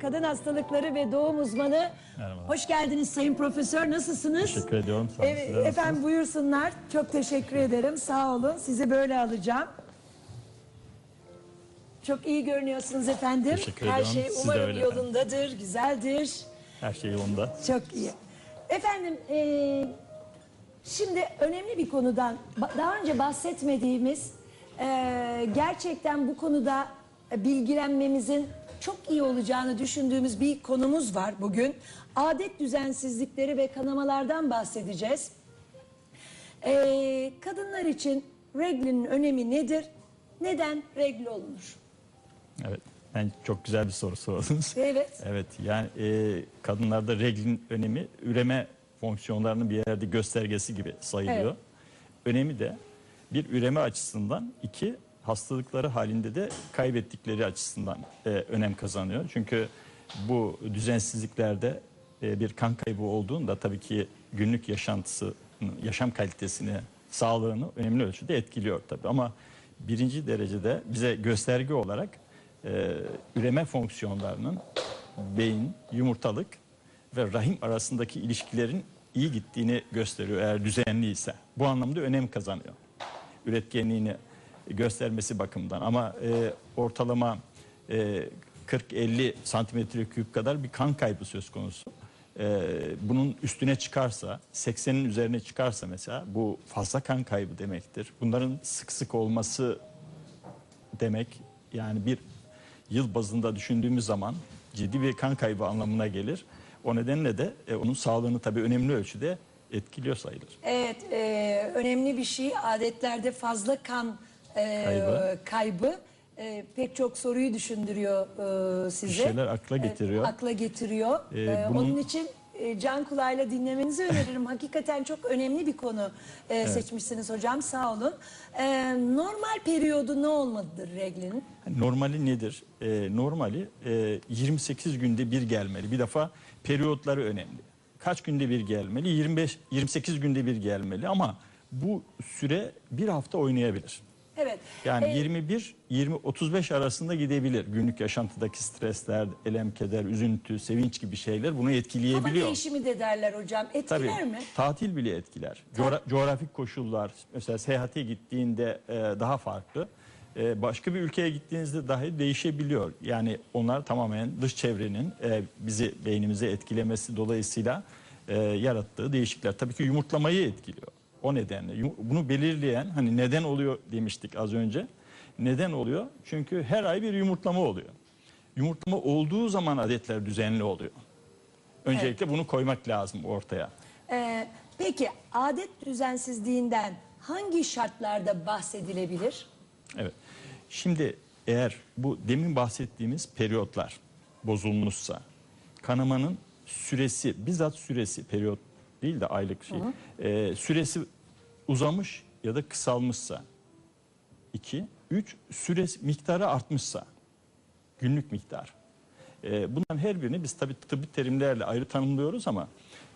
Kadın hastalıkları ve doğum uzmanı. Merhaba. Hoş geldiniz Sayın Profesör. Nasılsınız? Teşekkür ediyorum. Sağ olun. Sizler nasılsınız? efendim buyursunlar. Çok teşekkür ederim. Sağ olun. Sizi böyle alacağım. Çok iyi görünüyorsunuz efendim. Teşekkür Her ediyorum. şey Siz de umarım öyle efendim. yolundadır, güzeldir. Her şey yolunda. Çok iyi. Efendim, eee, şimdi önemli bir konudan, ba- daha önce bahsetmediğimiz, eee, gerçekten bu konuda bilgilenmemizin çok iyi olacağını düşündüğümüz bir konumuz var bugün. Adet düzensizlikleri ve kanamalardan bahsedeceğiz. Eee, kadınlar için reglinin önemi nedir? Neden regl olunur? Evet. Ben çok güzel bir soru sordunuz. Evet. Evet. Yani e, kadınlarda reglin önemi üreme fonksiyonlarının bir yerde göstergesi gibi sayılıyor. Evet. Önemi de bir üreme açısından iki hastalıkları halinde de kaybettikleri açısından e, önem kazanıyor. Çünkü bu düzensizliklerde e, bir kan kaybı olduğunda tabii ki günlük yaşantısı, yaşam kalitesini, sağlığını önemli ölçüde etkiliyor tabii. Ama birinci derecede bize gösterge olarak e, üreme fonksiyonlarının beyin, yumurtalık ve rahim arasındaki ilişkilerin iyi gittiğini gösteriyor eğer düzenli ise. Bu anlamda önem kazanıyor. Üretkenliğini göstermesi bakımından ama e, ortalama e, 40-50 santimetre küp kadar bir kan kaybı söz konusu. E, bunun üstüne çıkarsa 80'in üzerine çıkarsa mesela bu fazla kan kaybı demektir. Bunların sık sık olması demek yani bir yıl bazında düşündüğümüz zaman ciddi bir kan kaybı anlamına gelir. O nedenle de e, onun sağlığını tabii önemli ölçüde etkiliyor sayılır. Evet, e, önemli bir şey. Adetlerde fazla kan e, Kaybı. kaybı, e, pek çok soruyu düşündürüyor e, size. Bir şeyler akla getiriyor. Evet, akla getiriyor. E, E, bunun- Onun için e, can kulağıyla dinlemenizi öneririm. Hakikaten çok önemli bir konu e, seçmişsiniz hocam. Sağ olun. E, normal periyodu ne olmalıdır reglinin? Normali nedir? E, normali e, 28 günde bir gelmeli. Bir defa periyotları önemli. Kaç günde bir gelmeli? 25 28 günde bir gelmeli ama bu süre bir hafta oynayabilir. Evet. Yani E, 21 20 35 arasında gidebilir. Günlük yaşantıdaki stresler, elem, keder, üzüntü, sevinç gibi şeyler bunu Hava etkileyebiliyor. değişimi de derler hocam. Etkiler Tabii mi? tatil bile etkiler. Coğra- coğrafik koşullar mesela seyahate gittiğinde e, daha farklı. E, başka bir ülkeye gittiğinizde dahi değişebiliyor. Yani onlar tamamen dış çevrenin e, bizi beynimize etkilemesi dolayısıyla e, yarattığı değişiklikler. Tabii ki yumurtlamayı etkiliyor. O nedenle bunu belirleyen hani neden oluyor demiştik az önce. Neden oluyor? Çünkü her ay bir yumurtlama oluyor. Yumurtlama olduğu zaman adetler düzenli oluyor. Öncelikle bunu koymak lazım ortaya. Ee, peki adet düzensizliğinden hangi şartlarda bahsedilebilir? Evet. Şimdi eğer bu demin bahsettiğimiz periyotlar bozulmuşsa kanamanın süresi bizzat süresi periyot değil de aylık şey e, süresi uzamış ya da kısalmışsa iki, üç süresi miktarı artmışsa günlük miktar. E, bunların her birini biz tabii tıbbi terimlerle ayrı tanımlıyoruz ama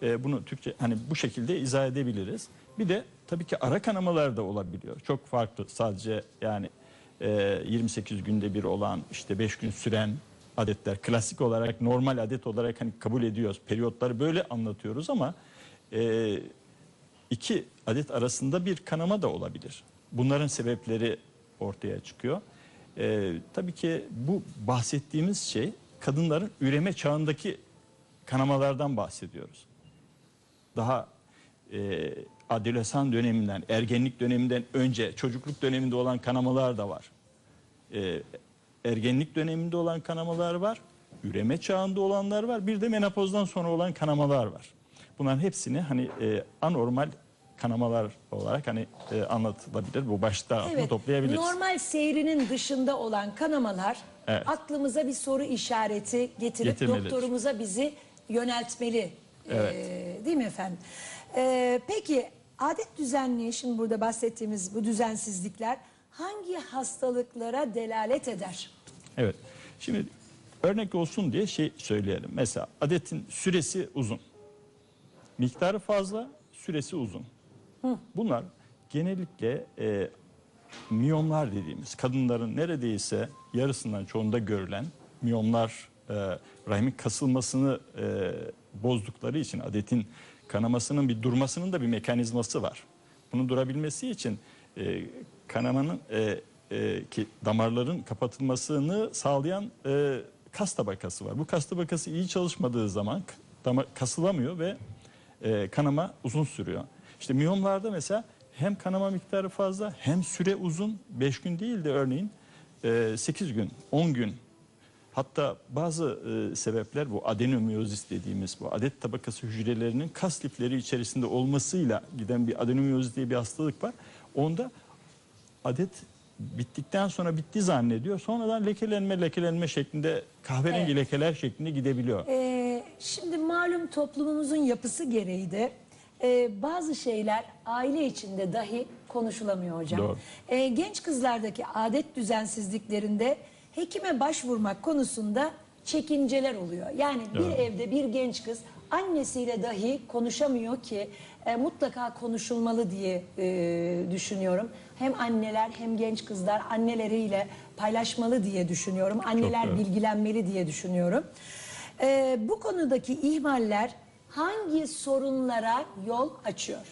e, bunu Türkçe hani bu şekilde izah edebiliriz. Bir de tabii ki ara kanamalar da olabiliyor. Çok farklı sadece yani e, 28 günde bir olan işte 5 gün süren adetler klasik olarak normal adet olarak hani kabul ediyoruz. Periyotları böyle anlatıyoruz ama e, iki adet arasında bir kanama da olabilir. Bunların sebepleri ortaya çıkıyor. Ee, tabii ki bu bahsettiğimiz şey kadınların üreme çağındaki kanamalardan bahsediyoruz. Daha e, adolesan döneminden, ergenlik döneminden önce çocukluk döneminde olan kanamalar da var. E, ergenlik döneminde olan kanamalar var, üreme çağında olanlar var, bir de menopozdan sonra olan kanamalar var. Bunların hepsini hani e, anormal kanamalar olarak hani e, anlatılabilir. Bu başta bunu toplayabiliriz. normal seyrinin dışında olan kanamalar Evet. aklımıza bir soru işareti getirip doktorumuza bizi yöneltmeli. Ee, değil mi efendim? Ee, peki adet düzenliği şimdi burada bahsettiğimiz bu düzensizlikler hangi hastalıklara delalet eder? Evet. Şimdi örnek olsun diye şey söyleyelim. Mesela adetin süresi uzun. Miktarı fazla, süresi uzun. Bunlar genellikle e, miyomlar dediğimiz kadınların neredeyse yarısından çoğunda görülen miyomlar e, rahimin kasılmasını e, bozdukları için adetin kanamasının bir durmasının da bir mekanizması var. Bunun durabilmesi için e, kanamanın e, e, ki damarların kapatılmasını sağlayan e, kas tabakası var. Bu kas tabakası iyi çalışmadığı zaman damar kasılamıyor ve e, kanama uzun sürüyor. İşte miyomlarda mesela hem kanama miktarı fazla hem süre uzun 5 gün değil de örneğin e, 8 gün 10 gün hatta bazı e, sebepler bu adenomiyozis dediğimiz bu adet tabakası hücrelerinin kas lifleri içerisinde olmasıyla giden bir adenomiyozis diye bir hastalık var. Onda adet bittikten sonra bitti zannediyor. Sonradan lekelenme lekelenme şeklinde kahverengi Evet. lekeler şeklinde gidebiliyor. Ee, şimdi malum toplumumuzun yapısı gereği de e, bazı şeyler aile içinde dahi konuşulamıyor hocam. Doğru. Ee, genç kızlardaki adet düzensizliklerinde hekime başvurmak konusunda çekinceler oluyor. Yani bir Evet. evde bir genç kız annesiyle dahi konuşamıyor ki e, mutlaka konuşulmalı diye e, düşünüyorum. Hem anneler hem genç kızlar anneleriyle paylaşmalı diye düşünüyorum. Anneler doğru. bilgilenmeli diye düşünüyorum. E, bu konudaki ihmaller hangi sorunlara yol açıyor?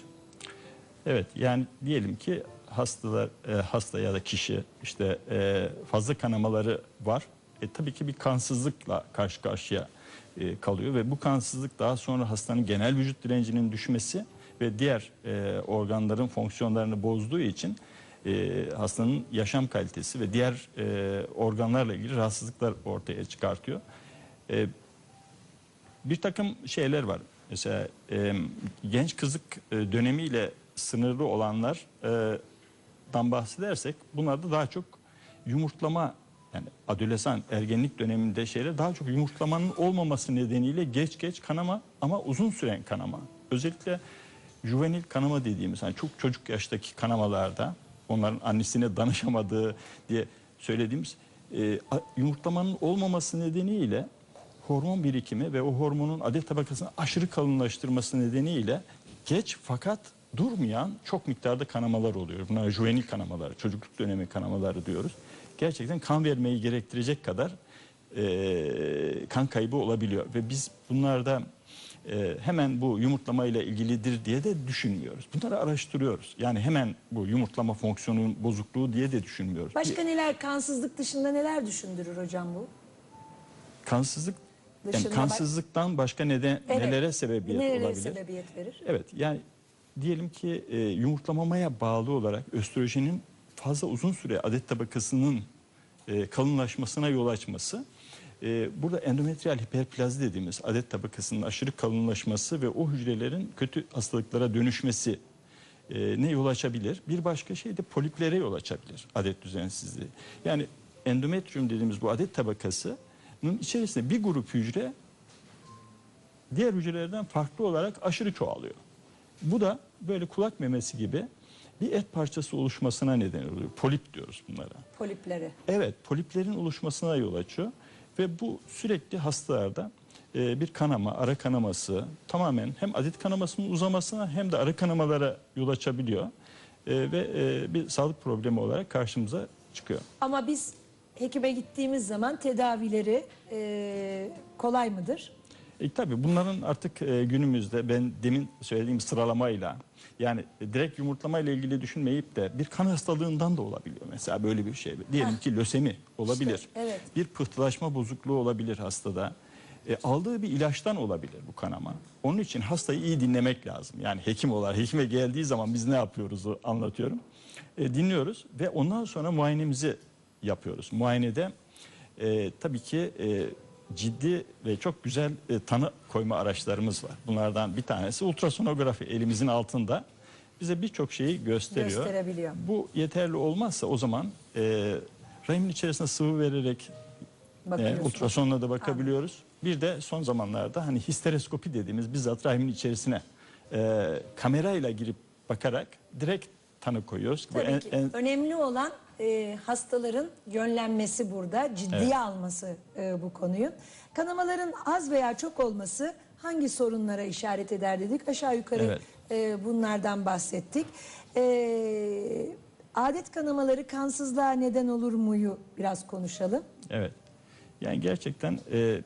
Evet yani diyelim ki hastalar e, hasta ya da kişi işte e, fazla kanamaları var. E, tabii ki bir kansızlıkla karşı karşıya e, kalıyor ve bu kansızlık daha sonra hastanın genel vücut direncinin düşmesi ve diğer e, organların fonksiyonlarını bozduğu için e, hastanın yaşam kalitesi ve diğer e, organlarla ilgili rahatsızlıklar ortaya çıkartıyor. E, bir takım şeyler var. Mesela e, genç kızlık e, dönemiyle sınırlı olanlardan bahsedersek bunlarda daha çok yumurtlama yani adolesan ergenlik döneminde şeyler daha çok yumurtlamanın olmaması nedeniyle geç geç kanama ama uzun süren kanama. Özellikle juvenil kanama dediğimiz hani çok çocuk yaştaki kanamalarda onların annesine danışamadığı diye söylediğimiz e, yumurtlamanın olmaması nedeniyle hormon birikimi ve o hormonun adet tabakasını aşırı kalınlaştırması nedeniyle geç fakat durmayan çok miktarda kanamalar oluyor. Bunlar juvenil kanamalar, çocukluk dönemi kanamaları diyoruz. Gerçekten kan vermeyi gerektirecek kadar e, kan kaybı olabiliyor ve biz bunlarda e, hemen bu yumurtlama ile ilgilidir diye de düşünmüyoruz. Bunları araştırıyoruz. Yani hemen bu yumurtlama fonksiyonunun bozukluğu diye de düşünmüyoruz. Başka neler kansızlık dışında neler düşündürür hocam bu? Kansızlık Dışında bak- kansızlıktan başka neden Evet. nelere sebebiyet Nerelere olabilir? sebebiyet verir? Evet yani diyelim ki e, yumurtlamamaya bağlı olarak östrojenin fazla uzun süre adet tabakasının e, kalınlaşmasına yol açması. e, burada endometriyal hiperplazi dediğimiz adet tabakasının aşırı kalınlaşması ve o hücrelerin kötü hastalıklara dönüşmesi e, ne yol açabilir? Bir başka şey de poliplere yol açabilir adet düzensizliği. Yani endometrium dediğimiz bu adet tabakasının içerisinde bir grup hücre diğer hücrelerden farklı olarak aşırı çoğalıyor. Bu da böyle kulak memesi gibi bir et parçası oluşmasına neden oluyor. Polip diyoruz bunlara. Polipleri. Evet, poliplerin oluşmasına yol açıyor ve bu sürekli hastalarda e, bir kanama, ara kanaması tamamen hem adet kanamasının uzamasına hem de ara kanamalara yol açabiliyor E, ve e, bir sağlık problemi olarak karşımıza çıkıyor. Ama biz hekime gittiğimiz zaman tedavileri e, kolay mıdır? E, tabii bunların artık e, günümüzde ben demin söylediğim sıralamayla yani direkt yumurtlama ile ilgili düşünmeyip de bir kan hastalığından da olabiliyor mesela böyle bir şey. Diyelim ki lösemi olabilir. İşte, evet. Bir pıhtılaşma bozukluğu olabilir hastada. E, aldığı bir ilaçtan olabilir bu kanama. Onun için hastayı iyi dinlemek lazım. Yani hekim olarak hekime geldiği zaman biz ne yapıyoruz anlatıyorum. E, dinliyoruz ve ondan sonra muayenemizi yapıyoruz. Muayenede e, tabii ki e, ciddi ve çok güzel e, tanı koyma araçlarımız var. Bunlardan bir tanesi ultrasonografi elimizin altında bize birçok şeyi gösteriyor. Gösterebiliyor. Bu yeterli olmazsa o zaman e, rahimin içerisine sıvı vererek e, ultrasonla da bakabiliyoruz. Bir de son zamanlarda hani histeroskopi dediğimiz bizzat rahimin içerisine e, kamerayla girip bakarak direkt tanı koyuyoruz. Bu Tabii en- ki. en- Önemli olan e, hastaların yönlenmesi burada, ciddiye Evet. alması e, bu konuyu. Kanamaların az veya çok olması hangi sorunlara işaret eder dedik. Aşağı yukarı Evet. e, bunlardan bahsettik. E, adet kanamaları kansızlığa neden olur muyu biraz konuşalım. Evet. Yani gerçekten e,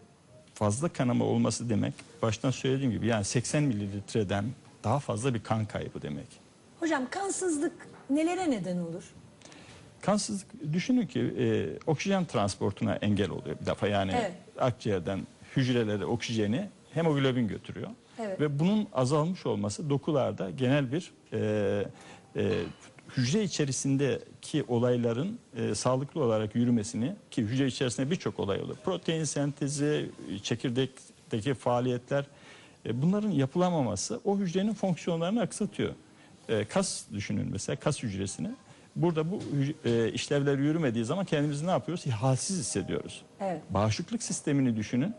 fazla kanama olması demek baştan söylediğim gibi yani 80 mililitreden daha fazla bir kan kaybı demek. Hocam kansızlık nelere neden olur? Kansızlık düşünün ki e, oksijen transportuna engel oluyor bir defa yani Evet. akciğerden hücrelere oksijeni hemoglobin götürüyor. Evet. Ve bunun azalmış olması dokularda genel bir e, e, hücre içerisindeki olayların e, sağlıklı olarak yürümesini ki hücre içerisinde birçok olay oluyor. Protein sentezi, çekirdekteki faaliyetler e, bunların yapılamaması o hücrenin fonksiyonlarını aksatıyor. E, kas düşünün mesela kas hücresini. Burada bu e, işlevler yürümediği zaman kendimizi ne yapıyoruz? Halsiz hissediyoruz. Evet. Bağışıklık sistemini düşünün.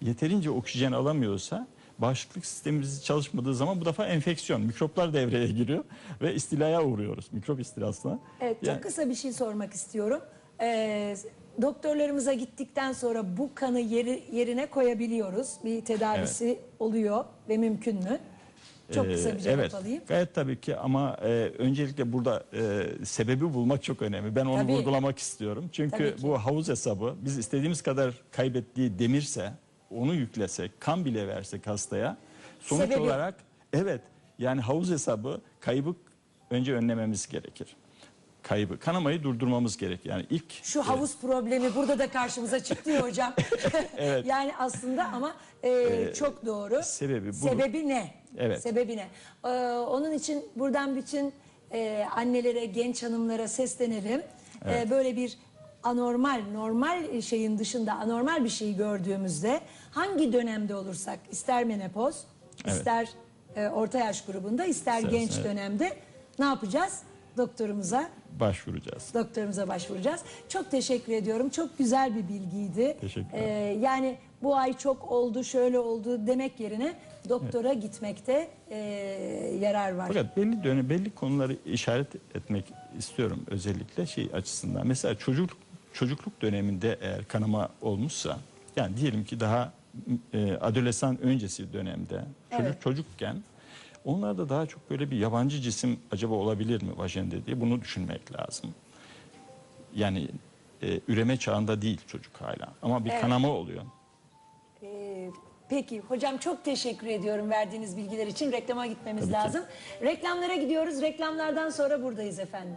Yeterince oksijen alamıyorsa bağışıklık sistemimiz çalışmadığı zaman bu defa enfeksiyon, mikroplar devreye giriyor ve istilaya uğruyoruz. Mikrop istilasına. Evet çok Yani- kısa bir şey sormak istiyorum. Ee, doktorlarımıza gittikten sonra bu kanı yeri, yerine koyabiliyoruz. Bir tedavisi oluyor ve mümkün mü? Çok kısa bir Ee, cevap evet, alayım. Gayet tabii ki ama e, öncelikle burada e, sebebi bulmak çok önemli. Ben onu Tabii. vurgulamak istiyorum. Çünkü bu havuz hesabı biz istediğimiz kadar kaybettiği demirse onu yüklesek, kan bile versek hastaya sonuç Sebebi? olarak evet yani havuz hesabı kaybı önce önlememiz gerekir. Kaybı, kanamayı durdurmamız gerek. Yani ilk Şu havuz problemi burada da karşımıza çıktı ya hocam. Evet. yani aslında ama e, çok doğru. sebebi bu. Sebebi ne? Evet. Sebebi ne? Ee, onun için buradan bütün e, annelere, genç hanımlara seslenelim. Ee, böyle bir anormal, normal şeyin dışında anormal bir şeyi gördüğümüzde hangi dönemde olursak ister menopoz, Evet. ister e, orta yaş grubunda, ister İstersen, genç evet. dönemde ne yapacağız? Doktorumuza başvuracağız. doktorumuza başvuracağız. Çok teşekkür ediyorum. Çok güzel bir bilgiydi. Teşekkürler. Ee, yani bu ay çok oldu, şöyle oldu demek yerine doktora gitmekte e, yarar var. Fakat belli dönem belli konuları işaret etmek istiyorum özellikle şey açısından. Mesela çocuk çocukluk döneminde eğer kanama olmuşsa yani diyelim ki daha e, adolesan öncesi dönemde çocuk Evet. çocukken onlarda daha çok böyle bir yabancı cisim acaba olabilir mi vajende diye bunu düşünmek lazım. Yani e, üreme çağında değil çocuk hala ama bir Evet. kanama oluyor. Ee, peki hocam çok teşekkür ediyorum verdiğiniz bilgiler için. Reklama gitmemiz Tabii ki. lazım. Reklamlara gidiyoruz. Reklamlardan sonra buradayız efendim.